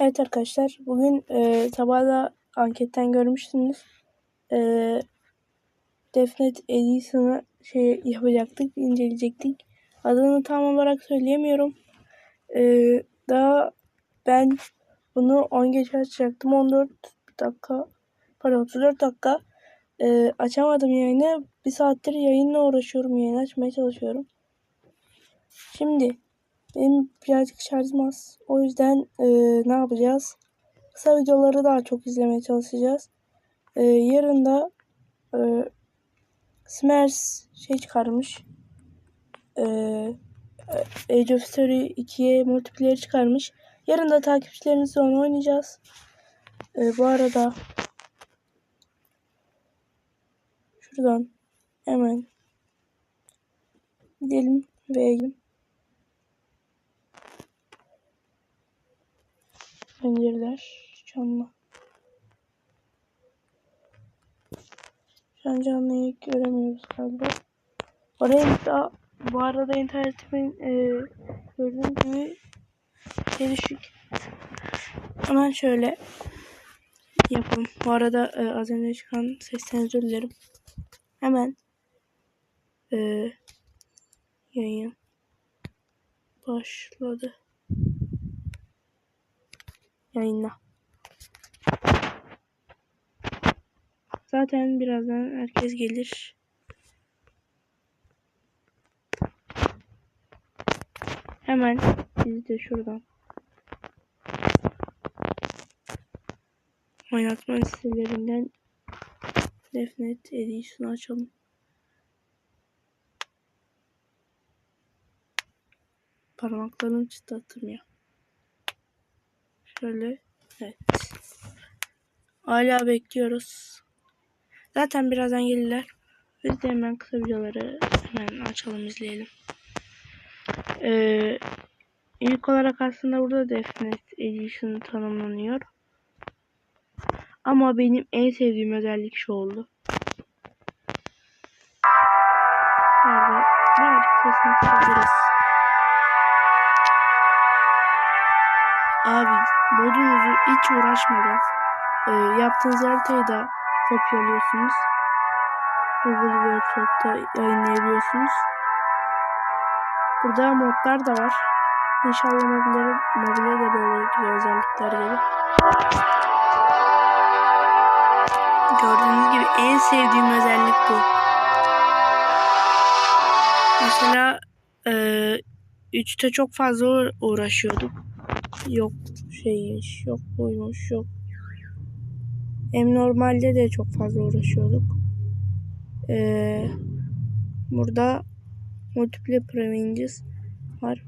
Evet arkadaşlar bugün e, sabah da anketten görmüştünüz. E, Defnet Edison'ı şey yapacaktık, inceleyecektik. Adını tam olarak söyleyemiyorum. E, daha ben bunu 10 geçe açacaktım. 14 dakika, pardon 34 dakika e, açamadım yayını. Bir saattir yayınla uğraşıyorum, yayın açmaya çalışıyorum. Şimdi benim birazcık şarjım az. O yüzden e, ne yapacağız? Kısa videoları daha çok izlemeye çalışacağız. E, yarın da e, Smers şey çıkarmış. E, Age of Story 2'ye multiplayer çıkarmış. Yarın da takipçilerimizle onu oynayacağız. E, bu arada şuradan hemen gidelim ve gidelim. Pencereler canlı. Şu an canlıyı göremiyoruz galiba. Oraya da bu arada internetimin e, gördüğünüz gibi düşük. Hemen şöyle yapalım. Bu arada e, az önce çıkan sesten özür dilerim. Hemen e, yayın başladı yayınla. Zaten birazdan herkes gelir. Hemen biz de şuradan oynatma listelerinden Defnet Edition'u açalım. Parmaklarım çıtlatmıyor. Şöyle. Evet. Hala bekliyoruz. Zaten birazdan gelirler. Biz de hemen kısa videoları hemen açalım izleyelim. Ee, ilk olarak aslında burada Defnet Edition tanımlanıyor. Ama benim en sevdiğim özellik şu oldu. Abi modunuzu hiç uğraşmadan e, yaptığınız haritayı da kopyalıyorsunuz. Google Workshop'ta yayınlayabiliyorsunuz. Burada modlar da var. İnşallah mobile, mobile de böyle güzel özellikler gelir. Gördüğünüz gibi en sevdiğim özellik bu. Mesela e, 3'te çok fazla uğraşıyorduk. Yok şeymiş, yok buymuş, yok. Hem normalde de çok fazla uğraşıyorduk. Ee, burada multiple premises var.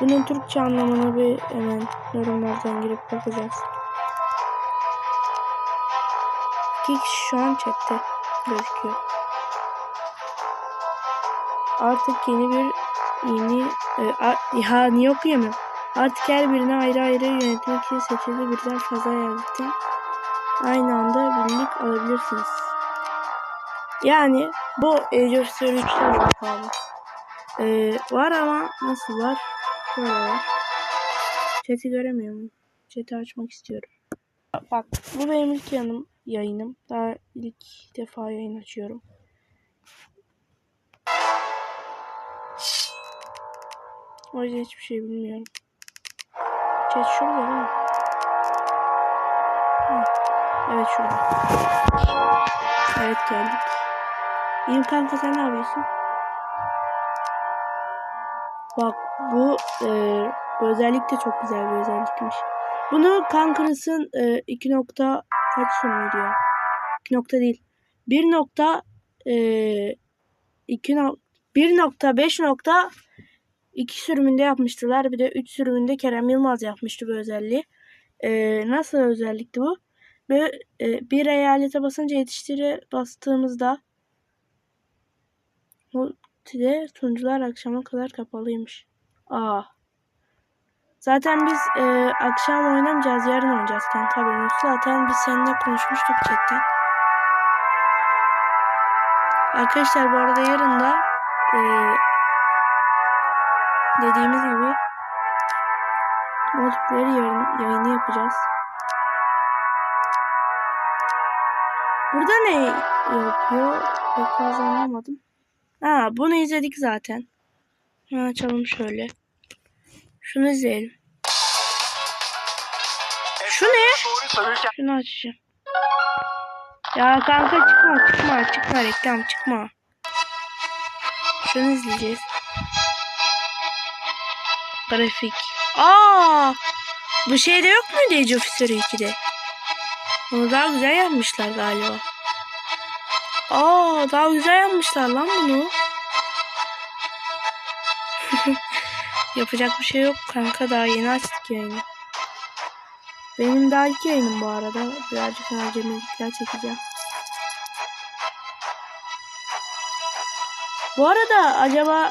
Bunun Türkçe anlamına bir hemen yorumlardan girip bakacağız. İki kişi şu an chatte gözüküyor. Artık yeni bir yeni e, ya niye okuyamıyorum? Artık her birine ayrı ayrı yönetmek için seçili birden fazla yazdıktan aynı anda birlik alabilirsiniz. Yani bu Age of Story 3'te var. Ee, var ama nasıl var? Şöyle var. Chat'i göremiyorum. Chat'i açmak istiyorum. Bak bu benim ilk yanım yayınım. Daha ilk defa yayın açıyorum. O yüzden hiçbir şey bilmiyorum. Chat şurada değil mi? Hı. Evet şurada. Evet geldik. İyiyim kanka sen ne yapıyorsun? Bak bu, e, özellik de çok güzel bir özellikmiş. Bunu Conqueror's'ın e, 2 nokta kaç sürümüydü ya? 2 nokta değil. 1 nokta e, 2 no, 1.5 nokta 2 sürümünde yapmıştılar. Bir de 3 sürümünde Kerem Yılmaz yapmıştı bu özelliği. Ee, nasıl özellikti bu? Böyle, e, bir eyalete basınca yetiştiri bastığımızda multide sunucular akşama kadar kapalıymış. Aa. Zaten biz e, akşam oynamayacağız. Yarın oynayacağız kanka haberin Zaten biz seninle konuşmuştuk chatten. Arkadaşlar bu arada yarın da e, dediğimiz gibi multiplayer yayın, yayını yapacağız. Burada ne yapıyor? Pek fazla anlamadım. Ha bunu izledik zaten. Ha, açalım şöyle. Şunu izleyelim. Şu ne? Şunu açacağım. Ya kanka çıkma çıkma çıkma reklam çıkma. Şunu izleyeceğiz. Grafik. Aa! Bu şeyde yok muydu Age of History 2'de? Onu daha güzel yapmışlar galiba. Aa, daha güzel yapmışlar lan bunu. Yapacak bir şey yok kanka daha yeni açtık yayını. Benim daha ilk yayınım bu arada. Birazcık acemilikler çekeceğim. Bu arada acaba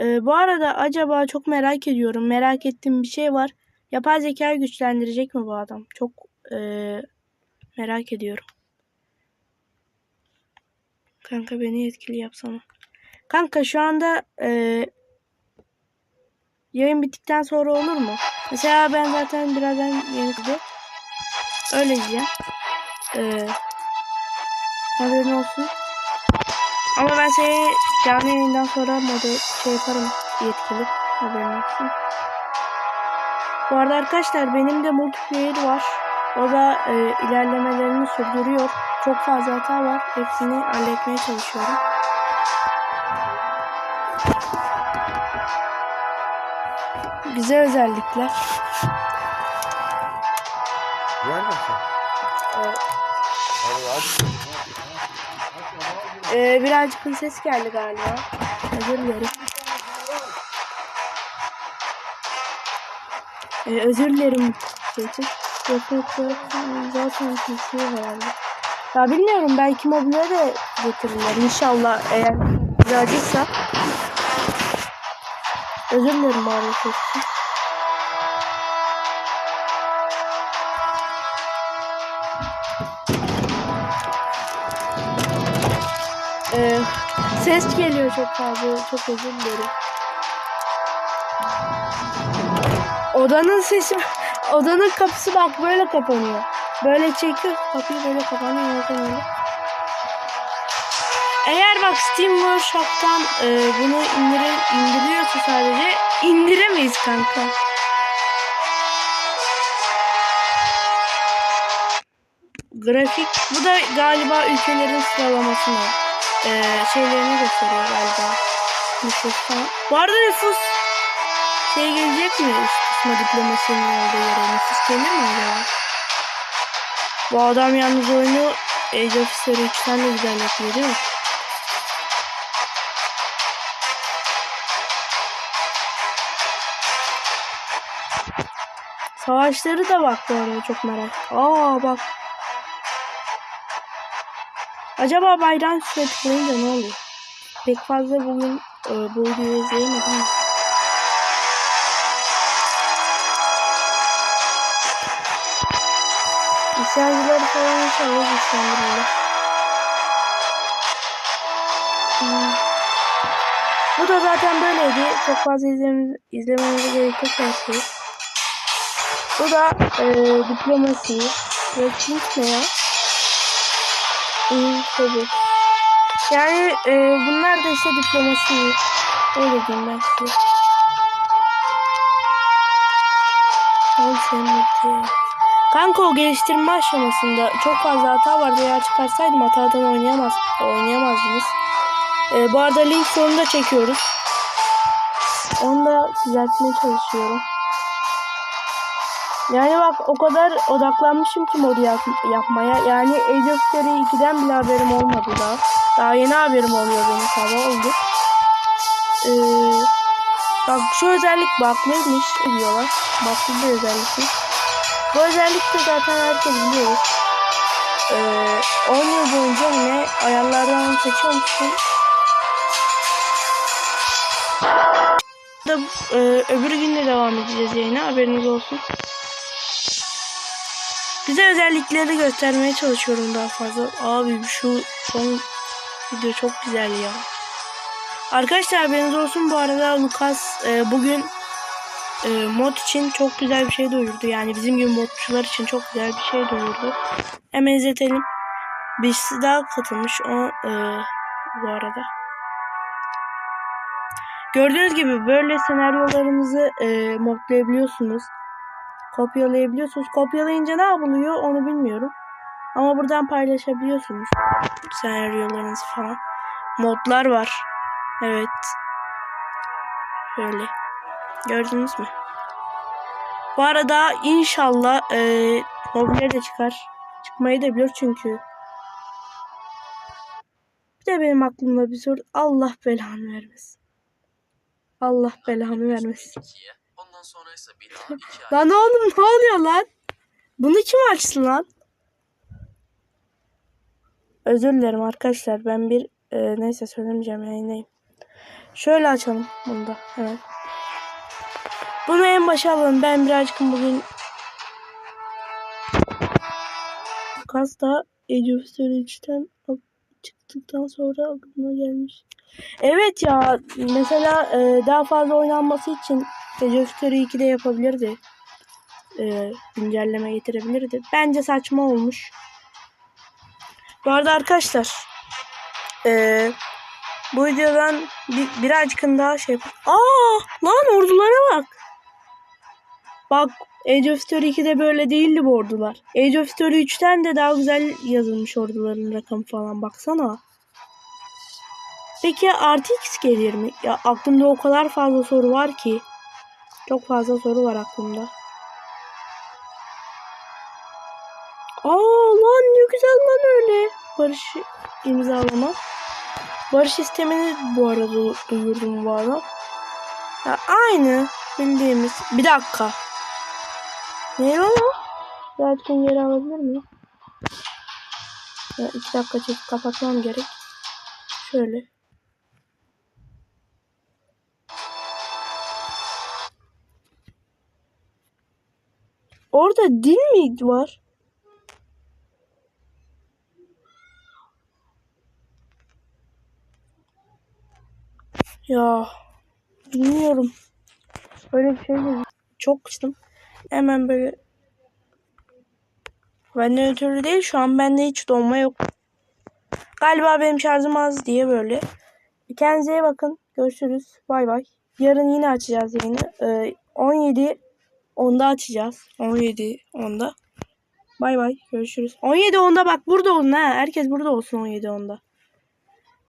Ee, bu arada acaba çok merak ediyorum. Merak ettiğim bir şey var. Yapay zekayı güçlendirecek mi bu adam? Çok ee, merak ediyorum. Kanka beni yetkili yapsana. Kanka şu anda ee, yayın bittikten sonra olur mu? Mesela ben zaten birazdan yeni öyle diyeceğim. Ee, haberin olsun. Ama ben seni canlı yayından sonra modu şey yaparım yetkili. Haberin olsun. Bu arada arkadaşlar benim de multiplayer var. O da e, ilerlemelerini sürdürüyor. Çok fazla hata var. Hepsini halletmeye çalışıyorum. Güzel özellikler. Güzel misin? Evet. Hadi aç. Ee, birazcık bir ses geldi galiba. Özür dilerim. Ee, özür dilerim. Şey. Yok yok yok. Zaten PC herhalde. Ya bilmiyorum belki mobile de getirirler. İnşallah eğer güzelcekse. Özür dilerim bu Ee, ses geliyor çok fazla. Çok özür dilerim. Odanın sesi, odanın kapısı bak böyle kapanıyor. Böyle çekiyor kapıyı böyle kapanıyor. Böyle. Eğer bak Steam Workshop'tan e, bunu indirir, indiriyorsa sadece indiremeyiz kanka. Grafik. Bu da galiba ülkelerin sıralamasını e, şeylerini gösteriyor galiba. Nüfus falan. Bu arada nüfus şey gelecek mi? Üst kısma diplomasinin olduğu yere nüfus gelir mi acaba? Bu adam yalnız oyunu Age of History 3'ten de güzel yapıyor değil mi? Savaşları da bak bu arada çok merak. Aa bak. Acaba bayram süre ne oluyor? Pek fazla bugün e, bu videoyu izleyemedim. İsyancıları falan inşallah güçlendirirler. Hmm. Bu da zaten böyleydi. Çok fazla izlememiz, izlememize gerek yok. Bu da e, diplomasi. Rating ne ya? Hmm, tabii. Yani e, bunlar da işte diplomasi. Öyle diyeyim ben size. Kanka o geliştirme aşamasında çok fazla hata vardı. Eğer çıkarsaydım hatadan oynayamaz, oynayamazdınız. E, bu arada link sonunda çekiyoruz. Onu da düzeltmeye çalışıyorum. Yani bak o kadar odaklanmışım ki modu yap yapmaya. Yani Age of Story 2'den bile haberim olmadı daha. Daha yeni haberim oluyor benim sabah oldu. Ee, bak şu özellik baklıymış diyorlar. Baklı bir özellikmiş. Bu özellik de zaten herkes biliyor. Ee, 10 yıl boyunca yine ayarlardan seçiyor musun? Da, e, öbür gün de devam edeceğiz yayına haberiniz olsun. Güzel özellikleri göstermeye çalışıyorum daha fazla. Abi şu son video çok güzel ya. Arkadaşlar haberiniz olsun bu arada Lucas e, bugün e, mod için çok güzel bir şey duyurdu. Yani bizim gibi modcular için çok güzel bir şey duyurdu. Hemen izletelim. Birisi daha katılmış o e, bu arada. Gördüğünüz gibi böyle senaryolarınızı e, modlayabiliyorsunuz. Kopyalayabiliyorsunuz. Kopyalayınca ne yapılıyor onu bilmiyorum. Ama buradan paylaşabiliyorsunuz. Senaryolarınızı falan. Modlar var. Evet. Şöyle. Gördünüz mü? Bu arada inşallah e, mobilya de çıkar. Çıkmayı da bilir çünkü. Bir de benim aklımda bir soru. Allah belanı vermesin. Allah belanı vermesin. Sonra ise bir daha iki ay. Lan oğlum ne oluyor lan? Bunu kim açtı lan? Özür dilerim arkadaşlar. Ben bir e, neyse söylemeyeceğim yayındayım. Şöyle açalım bunu da hemen. Bunu en başa alalım. Ben birazcık bugün Kasta Age of Storage'den çıktıktan sonra aklıma gelmiş. Evet ya mesela e, daha fazla oynanması için Story 2'de yapabilirdi. E, güncelleme getirebilirdi. Bence saçma olmuş. Bu arada arkadaşlar e, bu videodan bir, birazcık daha şey yap- Aa lan ordulara bak. Bak Age of Story 2'de böyle değildi bu ordular. Age of Story 3'ten de daha güzel yazılmış orduların rakamı falan baksana. Peki artı X gelir mi? Ya aklımda o kadar fazla soru var ki. Çok fazla soru var aklımda. Aa lan ne güzel lan öyle. Barış imzalama. Barış sistemini bu arada duyurdum bu arada. Ya aynı bildiğimiz. Bir dakika. Ne lan o? Birazcık geri alabilir miyim? Ya iki dakika çekip kapatmam gerek. Şöyle. Orada dil mi var? Ya bilmiyorum. Öyle bir şey değil. Çok kıstım. Hemen böyle Benden ötürü değil şu an bende hiç donma yok. Galiba benim şarjım az diye böyle. Kendinize iyi bakın. Görüşürüz. Bay bay. Yarın yine açacağız yayını. Ee, 17 onda açacağız. 17 onda. Bay bay. Görüşürüz. 17 onda bak burada olun ha. Herkes burada olsun 17 onda.